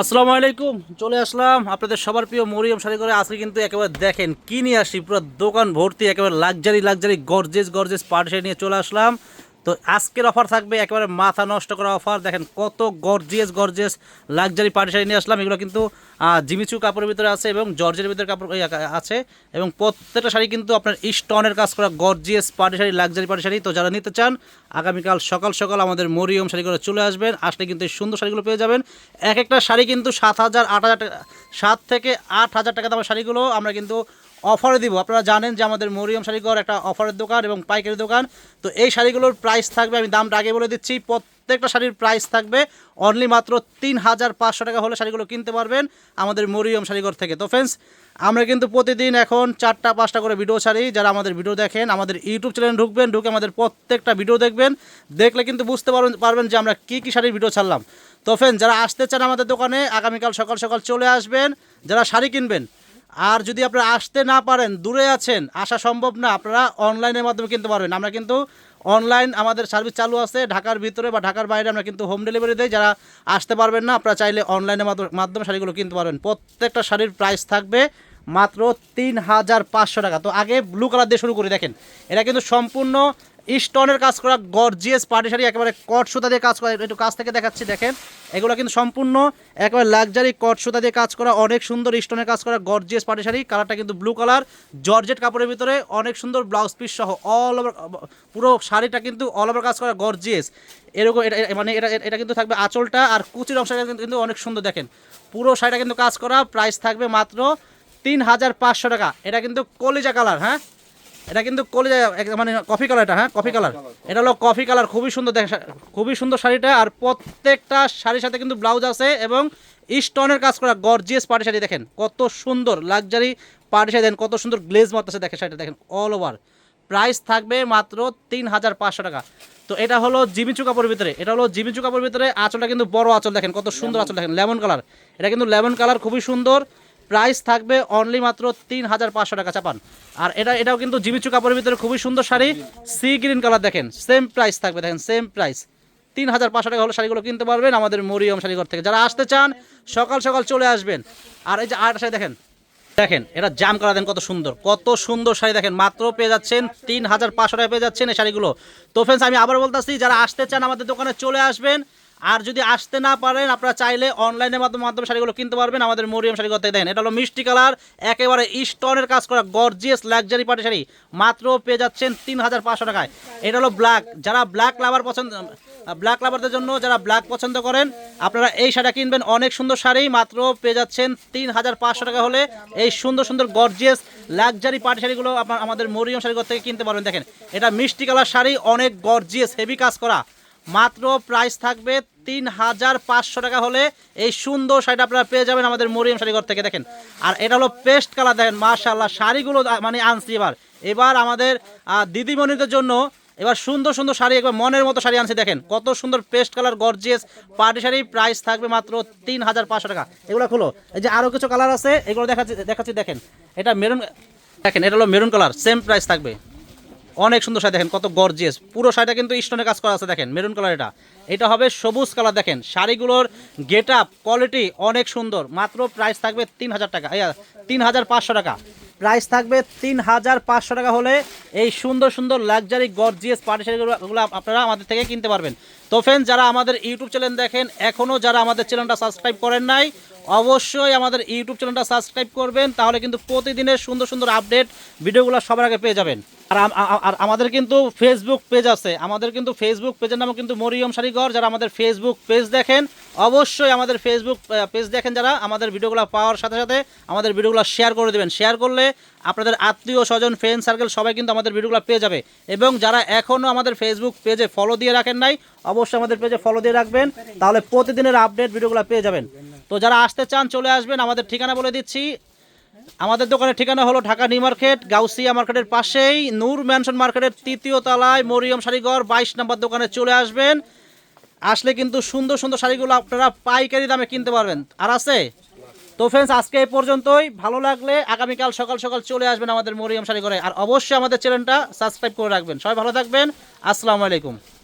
আসসালামু আলাইকুম, চলে আসলাম আপনাদের সবার প্রিয় মরিয়ম শাড়ি করে। আজকে কিন্তু একেবারে দেখেন কি নিয়ে আসি, পুরো দোকান ভর্তি, একেবারে luxury luxury gorgeous gorgeous party নিয়ে চলে আসলাম। তো আজকের অফার থাকবে একেবারে মাথা নষ্ট করা অফার দেখেন কত gorgeous gorgeous luxury party sari নিয়ে আসলাম। এগুলো কিন্তু জিমিচু কাপড়ের ভিতরে আছে এবং জর্জের ভিতরে কাপড় আছে এবং প্রত্যেকটা শাড়ি কিন্তু আপনার স্টনের কাজ করা gorgeous party sari luxury party sari. তো যারা নিতে চান, আগামীকাল সকাল সকাল আমাদের মরিয়ম শাড়িগুলো চলে আসবেন। আসলে কিন্তু এই সুন্দর শাড়িগুলো পেয়ে যাবেন। এক একটা শাড়ি কিন্তু সাত হাজার, আট হাজার সাত থেকে আট হাজার টাকা দামের শাড়িগুলো আমরা কিন্তু অফারে দিব। আপনারা জানেন যে আমাদের মরিয়ম শাড়িঘর একটা অফারের দোকান এবং পাইকারি দোকান। তো এই শাড়িগুলোর প্রাইস থাকবে, আমি দামটা আগে বলে দিচ্ছি, প্রত্যেকটা শাড়ির প্রাইস থাকবে অনলি মাত্র তিন হাজার পাঁচশো টাকা হলে শাড়িগুলো কিনতে পারবেন আমাদের মরিয়ম শাড়িঘর থেকে। তো ফ্রেন্ডস আমরা কিন্তু প্রতিদিন এখন চারটা, পাঁচটা করে ভিডিও ছাড়ি। যারা আমাদের ভিডিও দেখেন, আমাদের ইউটিউব চ্যানেল ঢুকবেন, ঢুকে আমাদের প্রত্যেকটা ভিডিও দেখবেন। দেখলে কিন্তু বুঝতে পারবেন পারবেন যে আমরা কী কী শাড়ির ভিডিও ছাড়লাম। তো ফ্রেন্ড যারা আসতে চান আমাদের দোকানে, আগামীকাল সকাল সকাল চলে আসবেন। যারা শাড়ি কিনবেন আর যদি আপনারা আসতে না পারেন, দূরে আছেন, আসা সম্ভব না, আপনারা অনলাইনের মাধ্যমে কিনতে পারবেন। আমরা কিন্তু অনলাইন আমাদের সার্ভিস চালু আছে, ঢাকার ভিতরে বা ঢাকার বাইরে আমরা কিন্তু হোম ডেলিভারি দেই। যারা আসতে পারবেন না, আপনারা চাইলে অনলাইনের মাধ্য- মাধ্যমে শাড়িগুলো কিনতে পারবেন। প্রত্যেকটা শাড়ির প্রাইস থাকবে মাত্র তিন হাজার পাঁচশো টাকা। তো আগে ব্লু কালার দিয়ে শুরু করি, দেখেন। এটা কিন্তু সম্পূর্ণ স্টোনের কাজ করা গর্জিয়াস পাটি শাড়ি, একেবারে কট সুতা দিয়ে কাজ করা। একটু কাছ থেকে দেখাচ্ছি, দেখেন। এগুলো কিন্তু সম্পূর্ণ একেবারে লাক্সারি কট সুতা দিয়ে কাজ করা, অনেক সুন্দর স্টোনের কাজ করা গর্জিয়াস পাটি শাড়ি। কালারটা কিন্তু ব্লু কালার জর্জেট কাপড়ের ভিতরে অনেক সুন্দর ব্লাউজ পিস সহ অল ওভার পুরো শাড়িটা কিন্তু অল ওভার কাজ করা গর্জিয়াস এরকম এটা মানে এটা এটা কিন্তু থাকবে আঁচলটা আর কুচির অংশটা কিন্তু অনেক সুন্দর, দেখেন। পুরো শাড়িটা কিন্তু কাজ করা প্রাইস থাকবে মাত্র তিন হাজার পাঁচশো টাকা। এটা কিন্তু কলিজা কালার হ্যাঁ? এটা কিন্তু কলিজা মানে কফি কালারটা হ্যাঁ? Coffee colour. এটা হলো কফি কালার খুবই সুন্দর দেখেন শা- খুবই সুন্দর শাড়িটা। আর প্রত্যেকটা শাড়ির সাথে কিন্তু ব্লাউজ আছে এবং স্টোনের কাজ করা গর্জিয়াস পাটি শাড়ি দেখেন। কত সুন্দর লাক্সারি পাটি শাড়ি দেখেন কত সুন্দর গ্লেজ মারতেছে দেখেন শাড়িটা দেখেন অল ওভার প্রাইস থাকবে মাত্র তিন হাজার পাঁচশো টাকা। তো এটা হলো জিমিচু কাপড়ের ভিতরে এটা হলো জিমিচু কাপড়ের ভিতরে আঁচলটা কিন্তু বড় আঁচল দেখেন কত সুন্দর আঁচল দেখেন লেমন কালার। এটা কিন্তু লেমন কালার খুবই সুন্দর। প্রাইস থাকবে অনলি মাত্র তিন হাজার পাঁচশো টাকা চাপান। আর এটা, এটাও কিন্তু জিমিচু কাপড়ের ভিতরে খুবই সুন্দর শাড়ি। সি গ্রিন কালার দেখেন সেম প্রাইস থাকবে, দেখেন সেম প্রাইস তিন হাজার পাঁচশো টাকা হলে শাড়িগুলো কিনতে পারবেন আমাদের মরিয়ম শাড়িঘর থেকে। যারা আসতে চান, সকাল সকাল চলে আসবেন। আর এই যে আরেকটা শাড়ি দেখেন দেখেন, এটা জাম করা দেন কত সুন্দর। কত সুন্দর শাড়ি দেখেন, মাত্র পেয়ে যাচ্ছেন তিন হাজার পাঁচশো টাকা, পেয়ে যাচ্ছেন এই শাড়িগুলো। তো ফ্রেন্ডস আমি আবার বলতেছি, যারা আসতে চান আমাদের দোকানে চলে আসবেন। আর যদি আসতে না পারেন, আপনারা চাইলে অনলাইনের মাধ্যমে মাধ্যমে শাড়িগুলো কিনতে পারবেন, আমাদের মরিয়ম শাড়ি করতে দেন। এটা হলো মিষ্টি কালার, একেবারে স্টোনের কাজ করা গর্জিয়াস লাক্সারি পাটি শাড়ি। মাত্র পেয়ে যাচ্ছেন তিন হাজার পাঁচশো টাকায়। এটা হলো ব্ল্যাক যারা ব্ল্যাক লাভার পছন্দ ব্ল্যাক লাভারদের জন্য যারা ব্ল্যাক পছন্দ করেন, আপনারা এই শাড়িটা কিনবেন। অনেক সুন্দর শাড়ি, মাত্র পেয়ে যাচ্ছেন তিন হাজার পাঁচশো টাকা হলে। এই সুন্দর সুন্দর গর্জিয়াস লাক্সারি পাটি শাড়িগুলো আপনার আমাদের মরিয়ম শাড়িঘর থেকে কিনতে পারবেন। দেখেন, এটা মিষ্টি কালার শাড়ি, অনেক গর্জিয়াস হেভি কাজ করা। মাত্র প্রাইস থাকবে তিন হাজার পাঁচশো টাকা হলে এই সুন্দর শাড়িটা আপনারা পেয়ে যাবেন আমাদের মরিয়ম শাড়িঘর থেকে, দেখেন। আর এটা হলো পেস্ট কালার দেখেন মার্শাল্লাহ শাড়িগুলো মানে আনছি এবার। এবার আমাদের দিদিমণিদের জন্য এবার সুন্দর সুন্দর শাড়ি, একবার মনের মতো শাড়ি আনছি, দেখেন। কত সুন্দর paste colour gorgeous party sari price থাকবে মাত্র তিন হাজার পাঁচশো টাকা। এগুলো খুলো। এই যে আরও কিছু কালার আছে, এগুলো দেখাচ্ছি দেখাচ্ছি, দেখেন। এটা মেরুন দেখেন, এটা হলো মেরুন কালার সেম প্রাইস থাকবে। অনেক সুন্দর শাড়ি দেখেন, কত গর্জিয়াস পুরো শাড়িটা কিন্তু স্টোনের কাজ করা আছে, দেখেন মেরুন কালার এটা। এটা হবে সবুজ কালার দেখেন, শাড়িগুলোর গেট আপ কোয়ালিটি অনেক সুন্দর। মাত্র প্রাইস থাকবে তিন হাজার টাকা তিন হাজার পাঁচশো টাকা। প্রাইস থাকবে তিন হাজার পাঁচশো টাকা হলে এই সুন্দর সুন্দর লাক্সারি গর্জিয়াস পাটি শাড়িগুলো আপনারা আমাদের থেকে কিনতে পারবেন। তো ফ্রেন্ড যারা আমাদের ইউটিউব চ্যানেল দেখেন এখনও যারা আমাদের চ্যানেলটা সাবস্ক্রাইব করেন নাই, অবশ্যই আমাদের ইউটিউব চ্যানেলটা সাবস্ক্রাইব করবেন, তাহলে কিন্তু প্রতিদিনের সুন্দর সুন্দর আপডেট ভিডিওগুলো সবার আগে পেয়ে যাবেন। আর আর আমাদের কিন্তু ফেসবুক পেজ আছে। আমাদের কিন্তু ফেসবুক পেজের নামও কিন্তু মরিয়ম শাড়িঘর যারা আমাদের ফেসবুক পেজ দেখেন, অবশ্যই আমাদের ফেসবুক পেজ দেখেন যারা। আমাদের ভিডিওগুলো পাওয়ার সাথে সাথে আমাদের ভিডিওগুলো শেয়ার করে দেবেন। শেয়ার করলে আপনাদের আত্মীয় স্বজন ফ্রেন্ড সার্কেল সবাই কিন্তু আমাদের ভিডিওগুলো পেয়ে যাবে। এবং যারা এখনও আমাদের ফেসবুক পেজে ফলো দিয়ে রাখেন নাই, অবশ্যই আমাদের পেজে ফলো দিয়ে রাখবেন। তাহলে প্রতিদিনের আপডেট ভিডিওগুলো পেয়ে যাবেন। তো যারা আসতে চান, চলে আসবেন। আমাদের ঠিকানা বলে দিচ্ছি আমাদের দোকানের ঠিকানা হলো ঢাকা নিউ মার্কেট, গাউসিয়া মার্কেটের পাশেই, নূর ম্যানশন মার্কেটের তৃতীয় তলায়, মরিয়ম শাড়িঘর, বাইশ নম্বর দোকানে চলে আসবেন। আসলে কিন্তু সুন্দর সুন্দর শাড়িগুলো আপনারা পাইকারি দামে কিনতে পারবেন। আর আছে? তো ফ্রেন্ডস আজকে এই পর্যন্তই। ভালো লাগলে আগামীকাল সকাল সকাল চলে আসবেন আমাদের মরিয়ম শাড়িঘরে। আর অবশ্যই আমাদের চ্যানেলটা সাবস্ক্রাইব করে রাখবেন। সবাই ভালো থাকবেন। আসসালামু আলাইকুম।